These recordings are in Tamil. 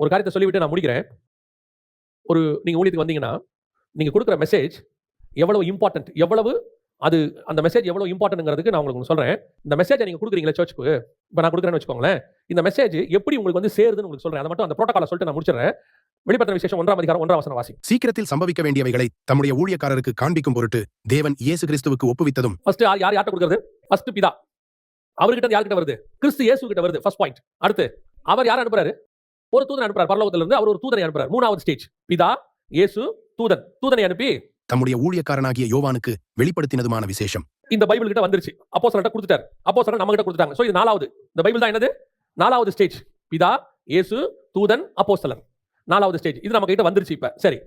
ஒரு காரியத்தை சொல்லிவிட்டு நான் முடிக்கிறேன். ஒரு நீங்க ஊழியத்துக்கு வந்தீங்கன்னா நீங்க கொடுக்குற மெசேஜ் எவ்வளவு இம்பார்ட்டன்ட் எவ்வளவு அது அந்த மெசேஜ் எவ்வளவு இம்பார்ட்டன்ட்ங்கிறதுக்கு நான் உங்களுக்கு சொல்றேன். இந்த மெசேஜை நீங்க கொடுக்குறீங்களா சர்ச்சுக்கு இப்போ நான் கொடுக்குறேன்னு வச்சுக்கோங்களேன். இந்த மெசேஜ் எப்படி உங்களுக்கு வந்து சேருதுன்னு உங்களுக்கு சொல்றேன். அதை மட்டும் அந்த ப்ரோட்டோகாலை சொல்லிட்டு நான் முடிச்சிடுறேன். வெளிப்பட்ட விசேஷம் ஒன்றாம் அதிகாரம் ஒன்றாம் வசனம் வாசி. சீக்கிரத்தில் சம்பவிக்க வேண்டியவைகளை தம்முடைய ஊழியக்காரருக்கு காண்பிக்கும் பொருட்டு தேவன் இயேசு கிறிஸ்துவுக்கு ஒப்புவித்ததும். ஃபர்ஸ்ட் யார் யார் யார்ட்ட கொடுக்குறது? ஃபர்ஸ்ட் பிதா. அவர்கிட்ட யார்கிட்ட வருது? கிறிஸ்து இயேசு கிட்ட வருது. ஃபர்ஸ்ட் பாயிண்ட் அடுத்து அவர் யார் அனுப்புறாரு? ஒரு தூதனை அனுப்புறாரு. பரலோகத்துல இருந்து அவர் ஒரு தூதனை அனுப்புறாரு. மூணாவது ஸ்டேஜ் பிதா இயேசு தூதன். தூதனை அனுப்பி தம்முடைய ஊழியக்காரனாகிய யோவானுக்கு வெளிப்படுத்தினதுமான விசேஷம். இந்த பைபிள் கிட்ட வந்துருச்சு. அப்போ சிலர்கிட்ட கொடுத்துட்டாரு. அப்போ சிலர் நம்ம கிட்ட கொடுத்துட்டாங்க. ஸோ இது நாலாவது. இந்த பைபிள் தான் என்னது? நாலாவது ஸ்டேஜ் பிதா இயேசு தூதன் அப்போஸ்தலர். நாலாவது ஸ்டேஜ் இது நம்ம கிட்ட வந்துருச்சு இப்ப. சரி.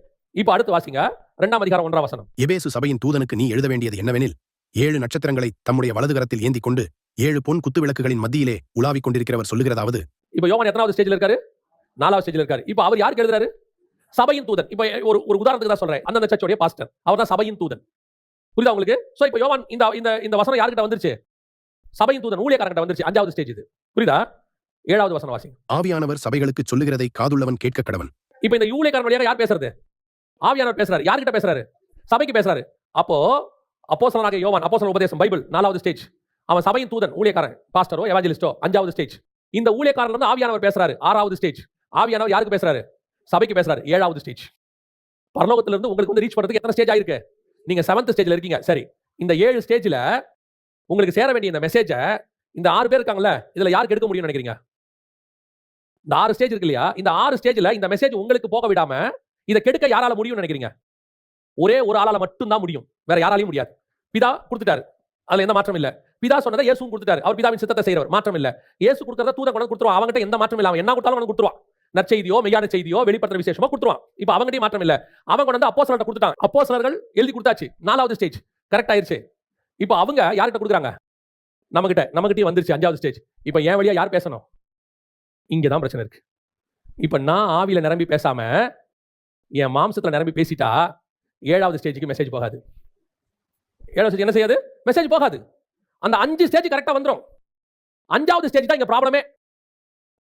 இப்போ அடுத்து வாசிங்க. ரெண்டாம் அதிகாரம் ஒன்றாம் வசனம். எபேசு சபையின் தூதனுக்கு நீ எழுத வேண்டியது என்னவெனில் ஏழு நட்சத்திரங்களை தம்முடைய வலது கரத்தில் ஏந்திக் கொண்டு ஏழு பொன் குத்துவிளக்குகளின் மத்தியிலே உலாவிக் கொண்டிருக்கிறவர் சொல்லுகிறதாவது. இப்போ யோவான் எத்தனாவது ஸ்டேஜ்ல இருக்காரு? நாலாவது ஸ்டேஜ்ல இருக்காரு. இப்போ அவர் யாருக்கு எழுதுறாரு? சபையின் தூதன். இப்போ ஒரு ஒரு உதாரணத்துக்கு தான் சொல்றேன். அந்தந்த சர்ச்சோடைய பாஸ்டர் அவர் தான் சபையின் தூதன். புரியுதா உங்களுக்கு? சோ இப்போ யோவான் இந்த இந்த இந்த வசனம் யார்கிட்ட வந்துருச்சு? சபையின் தூதன் ஊழியக்காரங்கிட்ட வந்துருச்சு. அஞ்சாவது ஸ்டேஜ் இது. புரியுதா? ஏழாவது வசனம் வாசிங்க ஆவியானவர் சபைகளுக்கு சொல்லுகிறதை காதுள்ளவன் கேட்க கடவன். இப்போ இந்த ஊழியக்காரன் வழியாக யார் பேசுறது? ஆவியானவர் பேசுறாரு. யார்கிட்ட பேசுறாரு? சபைக்கு பேசுறாரு. அப்போ அப்போஸ்தலனாகிய யோவான் அப்போஸ்தலர் உபதேசம் பைபிள் நாலாவது ஸ்டேஜ் அவன் சபையின் தூதன் ஊழியக்காரன் பாஸ்டரோ எவாஞ்சலிஸ்டோ அஞ்சாவது ஸ்டேஜ் இந்த ஊழியக்காரன் வந்து ஆவியானவர் பேசுறாரு. ஆறாவது ஸ்டேஜ் ஆவியானவர் யாருக்கு பேசுறாரு? சபைக்கு பேசுறாரு. ஏழாவது ஸ்டேஜ் பரலோகத்துல இருந்து உங்களுக்கு வந்து ரீச் பண்றதுக்கு எத்தனை ஸ்டேஜ் ஆயிருக்கு? நீங்க செவன்த் ஸ்டேஜ்ல இருக்கீங்க. சரி. இந்த ஏழு ஸ்டேஜ்ல உங்களுக்கு சேர வேண்டிய இந்த மெசேஜை இந்த ஆறு பேர் இருக்காங்கல்ல இதுல யாருக்கு எடுக்க முடியும்னு நினைக்கிறீங்க? இந்த ஆறு ஸ்டேஜ் இருக்கு இல்லையா? இந்த ஆறு ஸ்டேஜ்ல இந்த மெசேஜ் உங்களுக்கு போக விடாம இதை கெடுக்க யாரால முடியும்னு நினைக்கிறீங்க? ஒரே ஒரு ஆளால மட்டும்தான் முடியும். வேற யாராலையும் முடியாது. பிதா கொடுத்துட்டாரு. அதுல எந்த மாற்றம் இல்ல. பிதா சொன்னதை இயேசுவும் கொடுத்துட்டாரு. அவர் பிதாவின் சித்தத்தை செய்யறவர் மாற்றம் இல்ல. இயேசு கொடுக்கறத தூதன் கொண்டு கொடுத்துருவா அவங்ககிட்ட எந்த மாற்றம் இல்ல அவன் என்ன கொடுத்தாலும் அவனுக்கு கொடுத்துருவான். நற்செய்தியோ மெய்யான செய்தியோ வெளிப்படுத்துற விசேஷமோ கொடுத்துருவான். இப்போ அவங்ககிட்டயும் மாற்றம் இல்லை. அவன் கொண்டு வந்து அப்போ கொடுத்துட்டான். அப்போ எழுதி கொடுத்தாச்சு. நாலாவது ஸ்டேஜ் கரெக்ட் ஆயிருச்சு. இப்போ அவங்க யார்கிட்ட கொடுக்குறாங்க? நம்மகிட்ட. நம்மகிட்டயே வந்துருச்சு அஞ்சாவது ஸ்டேஜ் இப்போ என் வழியா யார் பேசணும்? இங்கே தான் பிரச்சனை இருக்கு. இப்போ நான் ஆவியில் நிரம்பி பேசாம என் மாம்சத்தில் நிரம்பி பேசிட்டா ஏழாவது ஸ்டேஜுக்கு மெசேஜ் போகாது. ஏழாவது ஸ்டேஜ் என்ன செய்யாது? மெசேஜ் போகாது. அந்த அஞ்சு ஸ்டேஜ் கரெக்டாக வந்துடும் அஞ்சாவது ஸ்டேஜ் தான் இங்கே ப்ராப்ளமே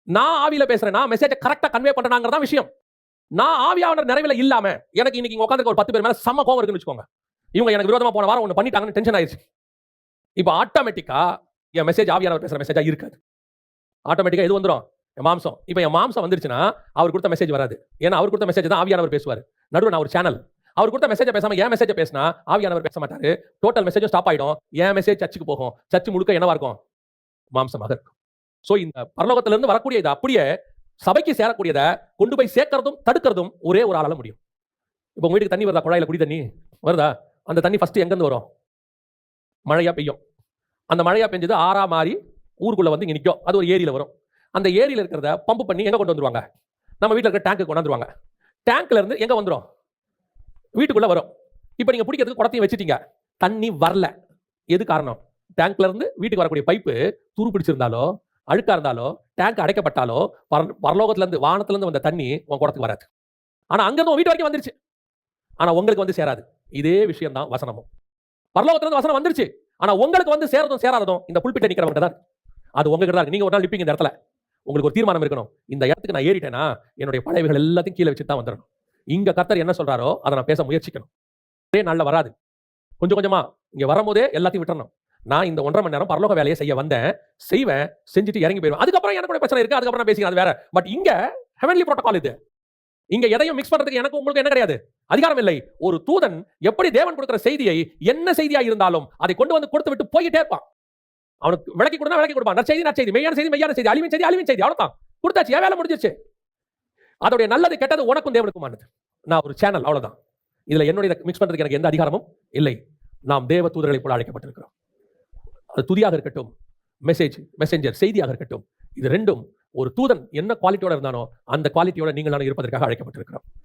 நான் ஆவியில பேசுறேன் நான் மெசேஜை கரெக்டா கன்வே பண்றாங்கிறதா விஷயம். நான் ஆவியாவினர் நிறைவில் இல்லாம எனக்கு இன்னைக்கு உட்காந்து ஒரு பத்து பேர் மேல செம்ம கோவம் இருக்குன்னு வச்சுக்கோங்க. இவங்க எனக்கு விரோதமா போன வாரம் ஒன்று பண்ணிட்டாங்கன்னு டென்ஷன் ஆயிடுச்சு இப்போ ஆட்டோமேட்டிக்கா என் மெசேஜ் ஆவியானவர் பேசுற மெசேஜா இருக்காது. ஆட்டோமேட்டிக்கா இது வந்துடும் என் மாம்சம். இப்போ என் மாம்சம் வந்துருச்சுன்னா அவர் கொடுத்த மெசேஜ் வராது. ஏன்னா அவர் கொடுத்த மெசேஜ் தான் ஆவியானவர் பேசுவார். நடுவில் நான் ஒரு சேனல் அவர் கொடுத்த மெசேஜை பேசாம என் மெசேஜை பேசினா ஆவியானவர் பேச மாட்டாரு. டோட்டல் மெசேஜும் ஸ்டாப் ஆயிடும். என் மெசேஜ் சர்ச்சுக்கு போகும். சர்ச்சு முழுக்க என்னவா இருக்கும்? மாம்சமாக இருக்கும். ஸோ இந்த பரலோகத்திலிருந்து வரக்கூடிய இது அப்படியே சபைக்கு சேரக்கூடியதை கொண்டு போய் சேர்க்கறதும் தடுக்கிறதும் ஒரே ஒரு ஆளால் முடியும். இப்போ உங்க வீட்டுக்கு தண்ணி வருதா? குழாயில் குடி தண்ணி? வருதா? அந்த தண்ணி ஃபஸ்ட்டு எங்கேருந்து வரும்? மழையாக பெய்யும். அந்த மழையாக பெஞ்சது ஆறா மாறி ஊருக்குள்ளே வந்து இங்கே நிற்கும் அது ஒரு ஏரியில் வரும். அந்த ஏரியில் இருக்கிறத பம்பு பண்ணி எங்கே கொண்டு வந்துருவாங்க? நம்ம வீட்டில் இருக்கிற டேங்க்கு கொண்டாந்துருவாங்க வந்துருவாங்க. டேங்க்லேருந்து எங்கே வந்துடும் வீட்டுக்குள்ளே வரும். இப்போ நீங்கள் பிடிக்கிறதுக்கு குடத்தையும் வச்சுட்டீங்க. தண்ணி வரல. எது காரணம்? டேங்க்லேருந்து வீட்டுக்கு வரக்கூடிய பைப்பு துரு பிடிச்சிருந்தாலோ அழுக்கா இருந்தாலோ டேங்க் அடைக்கப்பட்டாலோ பர- பரலோகத்துல இருந்து வானத்துல இருந்து வந்த தண்ணி உன் குடத்துக்கு வராது. ஆனால் அங்கேருந்து உன் வீட்டு வரைக்கும் வந்துருச்சு. ஆனா உங்களுக்கு வந்து சேராது. இதே விஷயம் தான் வசனமும். பரலோகத்துல இருந்து வசனம் வந்துருச்சு. ஆனால் உங்களுக்கு வந்து சேரதும் சேராததும் இந்த புல்பிட்ட நிற்கிறவங்க தான் அது உங்ககிட்ட தான் நீங்கள் ஒரு நாள் நிற்பீங்க இந்த இடத்துல. உங்களுக்கு ஒரு தீர்மானம் இருக்கணும். இந்த இடத்துக்கு நான் ஏறிட்டேனா என்னுடைய பழையவைகள் எல்லாத்தையும் கீழே வச்சுட்டு தான் வந்துடணும் இங்கே கத்தர் என்ன சொல்றாரோ அதை நான் பேச முயற்சிக்கணும். ஒரே நாள்ல வராது. கொஞ்சம் கொஞ்சமா இங்கே வரும்போதே எல்லாத்தையும் விட்டுறணும். நான் இந்த ஒன்றரை மணி நேரம் பரலோக வேலையை செய்ய வந்தேன். செய்வேன் செஞ்சுட்டு இறங்கி போயிடுவேன். அதுக்கப்புறம் எனக்கு ஒரு பிரச்சனை இருக்கு அதுக்கப்புறம் நான் பேசிக்கிறேன் அது வேற. பட் இங்க ஹெவன்லி ப்ரோட்டோகால் இது. இங்க எதையும் மிக்ஸ் பண்றதுக்கு எனக்கு உங்களுக்கு என்ன கிடையாது? அதிகாரம் இல்லை. ஒரு தூதன் எப்படி தேவன் கொடுக்கிற செய்தியை என்ன செய்தியா இருந்தாலும் அதை கொண்டு வந்து கொடுத்து விட்டு போயிட்டே இருப்பான். அவனுக்கு விளக்கி கொடுத்தா விளக்கி கொடுப்பான். நற்செய்தி நற்செய்தி மெய்யான செய்தி மெய்யான செய்தி அழிவின் செய்தி அழிவின் செய்தி அவ்வளவுதான். கொடுத்தாச்சு என் வேலை முடிஞ்சிச்சு அதோடைய நல்லது கெட்டது உனக்கும் தேவனுக்குமானது. நான் ஒரு சேனல் அவ்வளவுதான். இதுல என்னுடைய மிக்ஸ் பண்றதுக்கு எனக்கு எந்த அதிகாரமும் இல்லை. நாம் தேவ தூதர்களை போல அழைக்கப்பட்டிருக்கிறோம். அது துதியாக இருக்கட்டும் மெசேஜ் மெசேஞ்சர் செய்தியாக இருக்கட்டும். இது ரெண்டும் ஒரு தூதன் என்ன குவாலிட்டியோட இருந்தானோ அந்த குவாலிட்டியோட நீங்கள் நான் இருப்பதற்காக அழைக்கப்பட்டிருக்கிறோம்.